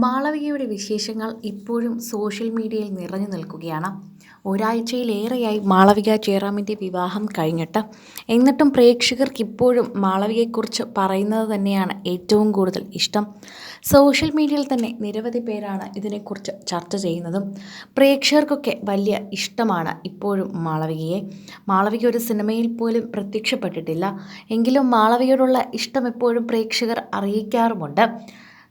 മാളവികയുടെ വിശേഷങ്ങൾ ഇപ്പോഴും സോഷ്യൽ മീഡിയയിൽ നിറഞ്ഞു നിൽക്കുകയാണ്. ഒരാഴ്ചയിലേറെയായി മാളവിക ജയറാമിന്റെ വിവാഹം കഴിഞ്ഞിട്ട്. എന്നിട്ടും പ്രേക്ഷകർക്ക് ഇപ്പോഴും മാളവികയെക്കുറിച്ച് പറയുന്നത് തന്നെയാണ് ഏറ്റവും കൂടുതൽ ഇഷ്ടം. സോഷ്യൽ മീഡിയയിൽ തന്നെ നിരവധി പേരാണ് ഇതിനെക്കുറിച്ച് ചർച്ച ചെയ്യുന്നതും. പ്രേക്ഷകർക്കൊക്കെ വലിയ ഇഷ്ടമാണ് ഇപ്പോഴും മാളവികയെ. മാളവിക ഒരു സിനിമയിൽ പോലും പ്രത്യക്ഷപ്പെട്ടിട്ടില്ല. എങ്കിലും മാളവികയോടുള്ള ഇഷ്ടം എപ്പോഴും പ്രേക്ഷകർ അറിയിക്കാറുമുണ്ട്.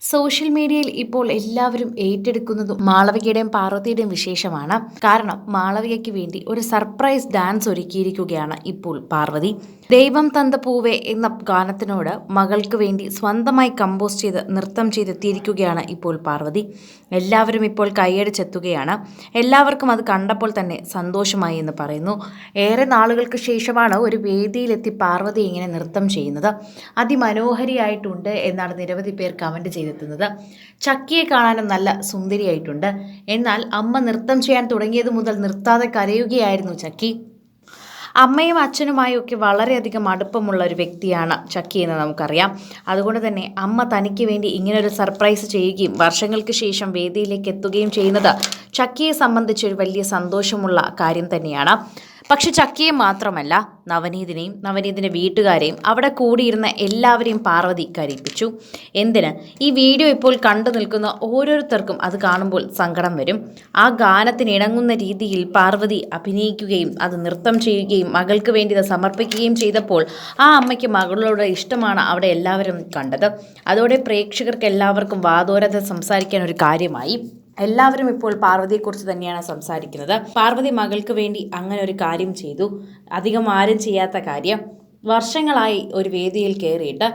സോഷ്യൽ മീഡിയയിൽ ഇപ്പോൾ എല്ലാവരും ഏറ്റെടുക്കുന്നതും മാളവികയുടെയും പാർവതിയുടെയും വിശേഷമാണ്. കാരണം മാളവികയ്ക്ക് വേണ്ടി ഒരു സർപ്രൈസ് ഡാൻസ് ഒരുക്കിയിരിക്കുകയാണ് ഇപ്പോൾ പാർവതി. ദൈവം തന്ത പൂവേ എന്ന ഗാനത്തിനോട് മകൾക്ക് വേണ്ടി സ്വന്തമായി കമ്പോസ് ചെയ്ത് നൃത്തം ചെയ്തെത്തിയിരിക്കുകയാണ് ഇപ്പോൾ പാർവതി. എല്ലാവരും ഇപ്പോൾ കൈയടിച്ചെത്തുകയാണ്. എല്ലാവർക്കും അത് കണ്ടപ്പോൾ തന്നെ സന്തോഷമായി എന്ന് പറയുന്നു. ഏറെ നാളുകൾക്ക് ശേഷമാണ് ഒരു വേദിയിലെത്തി പാർവതി ഇങ്ങനെ നൃത്തം ചെയ്യുന്നത്. അതിമനോഹരിയായിട്ടുണ്ട് എന്നാണ് നിരവധി പേർ കമന്റ് ചെയ്തെത്തുന്നത്. ചക്കിയെ കാണാനും നല്ല സുന്ദരിയായിട്ടുണ്ട്. എന്നാൽ അമ്മ നൃത്തം ചെയ്യാൻ തുടങ്ങിയത് മുതൽ നിർത്താതെ കരയുകയായിരുന്നു ചക്കി. അമ്മയും അച്ഛനുമായും ഒക്കെ വളരെയധികം അടുപ്പമുള്ള ഒരു വ്യക്തിയാണ് ചക്കി എന്ന് നമുക്കറിയാം. അതുകൊണ്ട് തന്നെ അമ്മ തനിക്ക് വേണ്ടി ഇങ്ങനൊരു സർപ്രൈസ് ചെയ്യുകയും വർഷങ്ങൾക്ക് ശേഷം വേദിയിലേക്ക് എത്തുകയും ചെയ്യുന്നത് ചക്കിയെ സംബന്ധിച്ച് ഒരു വലിയ സന്തോഷമുള്ള കാര്യം തന്നെയാണ്. പക്ഷെ ചക്കിയെ മാത്രമല്ല നവനീതിനെയും നവനീതിന്റെ വീട്ടുകാരെയും അവിടെ കൂടിയിരുന്ന എല്ലാവരെയും പാർവതി കരയിപ്പിച്ചു. എന്തിന്? ഈ വീഡിയോ ഇപ്പോൾ കണ്ടു നിൽക്കുന്ന ഓരോരുത്തർക്കും അത് കാണുമ്പോൾ സങ്കടം വരും. ആ ഗാനത്തിന് ഇണങ്ങുന്ന രീതിയിൽ പാർവതി അഭിനയിക്കുകയും അത് നൃത്തം ചെയ്യുകയും മകൾക്ക് വേണ്ടി സമർപ്പിക്കുകയും ചെയ്തപ്പോൾ ആ അമ്മയ്ക്ക് മകളോട് ഇഷ്ടമാണ് അവിടെ എല്ലാവരും കണ്ടത്. അതോടെ പ്രേക്ഷകർക്ക് എല്ലാവർക്കും വാതോരത സംസാരിക്കാൻ ഒരു കാര്യമായി. എല്ലാവരും ഇപ്പോൾ പാർവതിയെക്കുറിച്ച് തന്നെയാണ് സംസാരിക്കുന്നത്. പാർവതി മകൾക്ക് വേണ്ടി അങ്ങനെ ഒരു കാര്യം ചെയ്തു. അധികം ആരും ചെയ്യാത്ത കാര്യം. വർഷങ്ങളായി ഒരു വേദിയിൽ കയറിയിട്ട്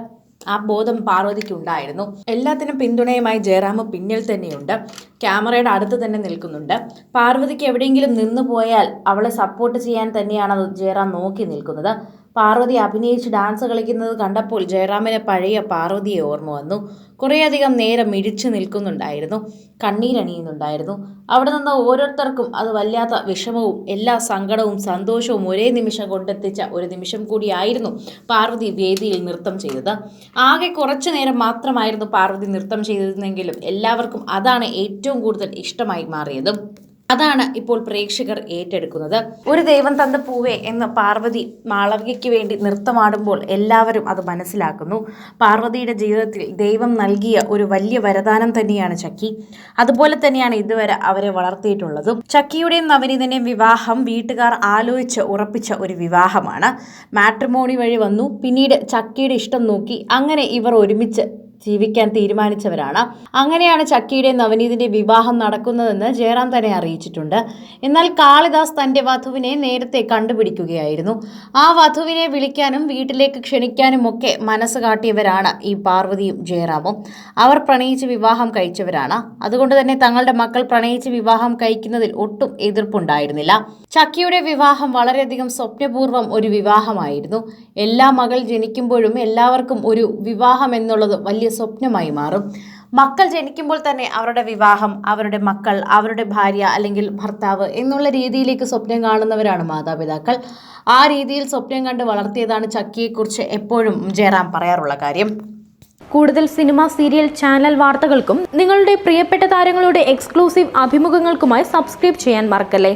ആ ബോധം പാർവതിക്ക് ഉണ്ടായിരുന്നു എല്ലാത്തിനും പിന്തുണയുമായി ജയറാം പിന്നിൽ തന്നെയുണ്ട്. ക്യാമറയുടെ അടുത്ത് തന്നെ നിൽക്കുന്നുണ്ട്. പാർവതിക്ക് എവിടെയെങ്കിലും നിന്നു പോയാൽ അവളെ സപ്പോർട്ട് ചെയ്യാൻ തന്നെയാണ് ജയറാം നോക്കി നിൽക്കുന്നത്. പാർവതി അഭിനയിച്ച് ഡാൻസ് കളിക്കുന്നത് കണ്ടപ്പോൾ ജയറാമിന് പഴയ പാർവതിയെ ഓർമ്മ വന്നു. കുറേയധികം നേരം മിഴിച്ചു നിൽക്കുന്നുണ്ടായിരുന്നു. കണ്ണീരണിയുന്നുണ്ടായിരുന്നു അവിടെ നിന്ന് ഓരോരുത്തർക്കും അത് വല്ലാത്ത വിഷമവും എല്ലാ സങ്കടവും സന്തോഷവും ഒരേ നിമിഷം കൊണ്ടെത്തിച്ച ഒരു നിമിഷം കൂടിയായിരുന്നു പാർവതി വേദിയിൽ നൃത്തം ചെയ്തത്. ആകെ കുറച്ചു നേരം മാത്രമായിരുന്നു പാർവതി നൃത്തം ചെയ്തിരുന്നെങ്കിലും എല്ലാവർക്കും അതാണ് ഏറ്റവും കൂടുതൽ ഇഷ്ടമായി മാറിയതും. അതാണ് ഇപ്പോൾ പ്രേക്ഷകർ ഏറ്റെടുക്കുന്നത്. ഒരു ദൈവം തന്ന പൂവേ എന്ന പാർവതി മാളവികയ്ക്ക് വേണ്ടി നൃത്തമാടുമ്പോൾ എല്ലാവരും അത് മനസ്സിലാക്കുന്നു. പാർവതിയുടെ ജീവിതത്തിൽ ദൈവം നൽകിയ ഒരു വലിയ വരദാനം തന്നെയാണ് ചക്കി. അതുപോലെ തന്നെയാണ് ഇതുവരെ അവരെ വളർത്തിയിട്ടുള്ളതും. ചക്കിയുടെയും നവനീതന്റെയും വിവാഹം വീട്ടുകാർ ആലോചിച്ച് ഉറപ്പിച്ച ഒരു വിവാഹമാണ്. മാട്രിമോണി വഴി വന്നു. പിന്നീട് ചക്കിയുടെ ഇഷ്ടം നോക്കി അങ്ങനെ ഇവർ ഒരുമിച്ച് ജീവിക്കാൻ തീരുമാനിച്ചവരാണ്. അങ്ങനെയാണ് ചക്കിയുടെ നവനീതിന്റെ വിവാഹം നടക്കുന്നതെന്ന് ജയറാം തന്നെ അറിയിച്ചിട്ടുണ്ട്. എന്നാൽ കാളിദാസ് തന്റെ വധുവിനെ നേരത്തെ കണ്ടുപിടിക്കുകയായിരുന്നു. ആ വധുവിനെ വിളിക്കാനും വീട്ടിലേക്ക് ക്ഷണിക്കാനും ഒക്കെ മനസ്സ് കാട്ടിയവരാണ് ഈ പാർവതിയും ജയറാമും. അവർ പ്രണയിച്ച് വിവാഹം കഴിച്ചവരാണ്. അതുകൊണ്ട് തന്നെ തങ്ങളുടെ മക്കൾ പ്രണയിച്ച് വിവാഹം കഴിക്കുന്നതിൽ ഒട്ടും എതിർപ്പുണ്ടായിരുന്നില്ല. ചക്കിയുടെ വിവാഹം വളരെയധികം സ്വപ്നപൂർവം ഒരു വിവാഹമായിരുന്നു. എല്ലാ മകൾ ജനിക്കുമ്പോഴും എല്ലാവർക്കും ഒരു വിവാഹം എന്നുള്ളത് വലിയ സ്വപ്നമായി മാറും. മക്കൾ ജനിക്കുമ്പോൾ തന്നെ അവരുടെ വിവാഹം അവരുടെ മക്കൾ അവരുടെ ഭാര്യ അല്ലെങ്കിൽ ഭർത്താവ് എന്നുള്ള രീതിയിലേക്ക് സ്വപ്നം കാണുന്നവരാണ് മാതാപിതാക്കൾ. ആ രീതിയിൽ സ്വപ്നം കണ്ട് വളർത്തിയതാണ് ചക്കിയെക്കുറിച്ച് എപ്പോഴും ജയറാം പറയാറുള്ള കാര്യം. കൂടുതൽ സിനിമ സീരിയൽ ചാനൽ വാർത്തകൾക്കും നിങ്ങളുടെ പ്രിയപ്പെട്ട താരങ്ങളുടെ എക്സ്ക്ലൂസീവ് അഭിമുഖങ്ങൾക്കുമായി സബ്സ്ക്രൈബ് ചെയ്യാൻ മറക്കല്ലേ?